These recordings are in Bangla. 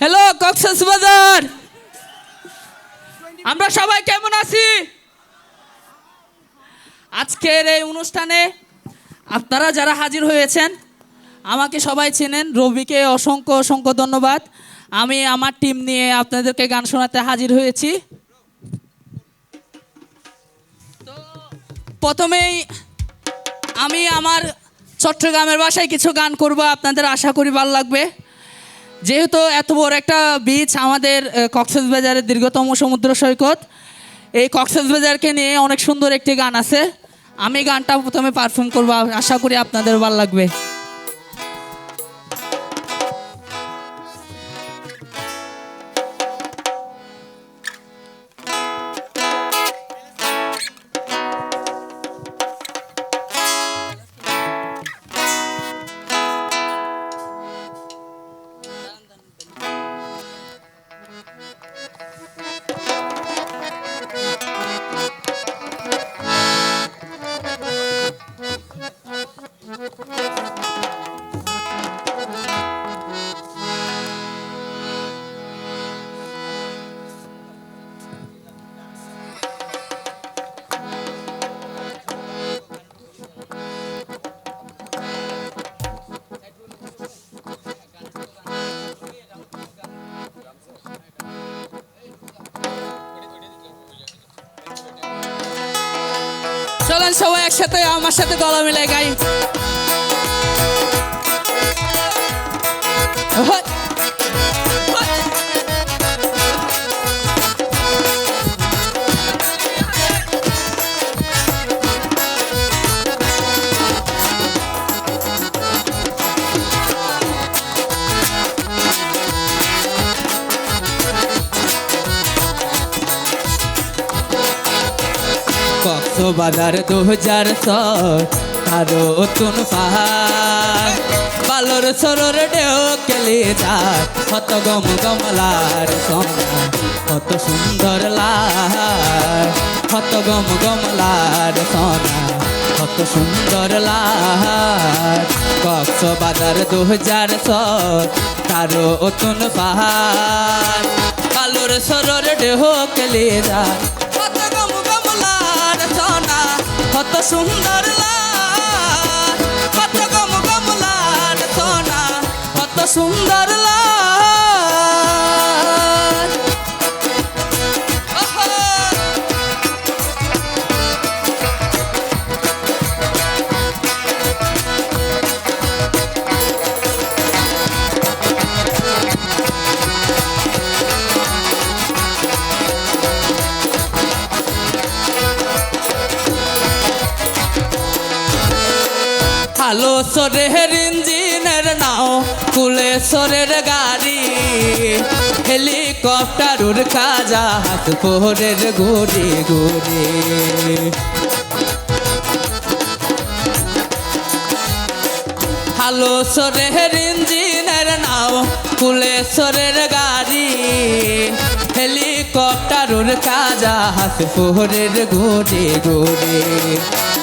হ্যালো কক্সেস বাজার আমরা সবাই কেমন আছি? আজকের এই অনুষ্ঠানে আপনারা যারা হাজির হয়েছেন, আমাকে সবাই চেনেন। রবিকে অসংখ্য অসংখ্য ধন্যবাদ। আমি আমার টিম নিয়ে আপনাদেরকে গান শোনাতে হাজির হয়েছি। তো প্রথমেই আমি আমার চট্টগ্রামের বাসায় কিছু গান করব। আপনাদের আশা করি ভালো লাগবে। যেহেতু এত বড় একটা বিচ আমাদের কক্সবাজারের দীর্ঘতম সমুদ্র সৈকত, এই কক্সবাজারকে নিয়ে অনেক সুন্দর একটি গান আছে। আমি গানটা প্রথমে পারফর্ম করব, আশা করি আপনাদের ভালো লাগবে। চলেন সবাই একসাথে আমার সাথে গলা মিলে গাই। কক্সবাজার দু হাজার আরও নতুন পাহাড়। বালর সরর ঢেউ কেলে যায়, কত গম গমলার সোনা কত সুন্দর লাল কত গম গমলার সোনা কত সুন্দর লাল কক্সবাজার দু হাজার আরও নতুন পাহাড়। বালর সরর ঢেউ কেলে সুন্দর লাল কত গম গমলার সোনা কত সুন্দর লাল। আলো সরের ইঞ্জিনের নাও, কুলে সরের গাড়ি। হেলিকপ্টার উড় জাহাজ পোহরের ঘুরে ঘুরে আলো সরের ইঞ্জিনের নাও, কুলে সরের গাড়ি। হেলিকপ্টার উড় জাহাজ পোহরের ঘুরে ঘুরে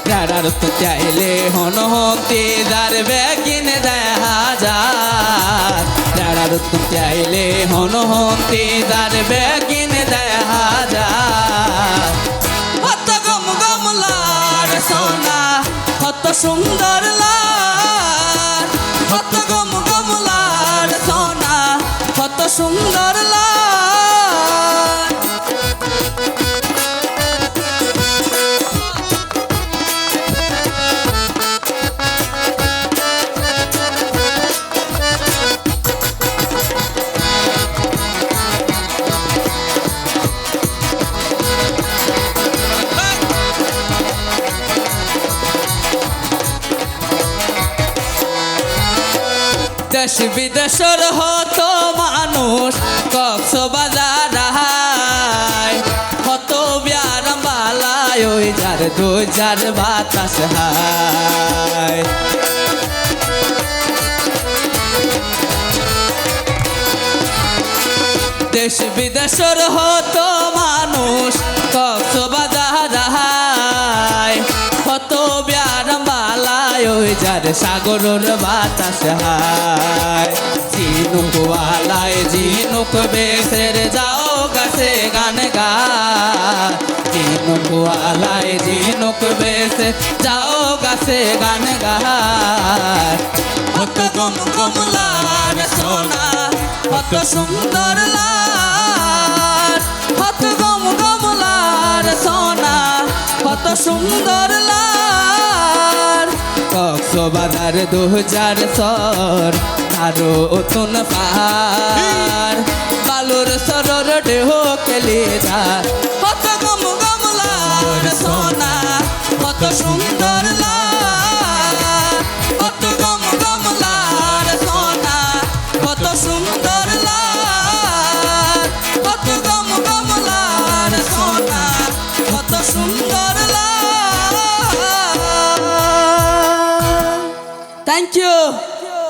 রাড়ার তো চাইলে হন হতে যার বেগিন দেখা যায় রাড়ার তো চাইলে হন হতে যার বেগিন দেখা যায় কত গম গমলার সোনা, কত সুন্দর লাল। কত গম গমলার সোনা, কত সুন্দর লাল। দেশ বিদেশের হতো মানুষ কক্সবাজার হায় কত ব্যারাম বালায় ওই যার দুই যার বাতাস হায়। দেশ বিদেশের হত মানুষ কক্সবাজার ওই যার সাগরর বাতাস হায়। ঝিনুক ওয়ালায় ঝিনুক বেসের যাও গাছে গান গায়। ঝিনুক ওয়ালায় ঝিনুক বেসে যাও গাছে গান গায়। কত গম কমলার সোনা, কত সুন্দর লাল। কত গম কমলার সোনা, কত সুন্দর লাল। কক্সবাজার দু হাজার সর আরও ওতন পাহাড়। বালুর সরর ঢেউ খেলে যা Yeah.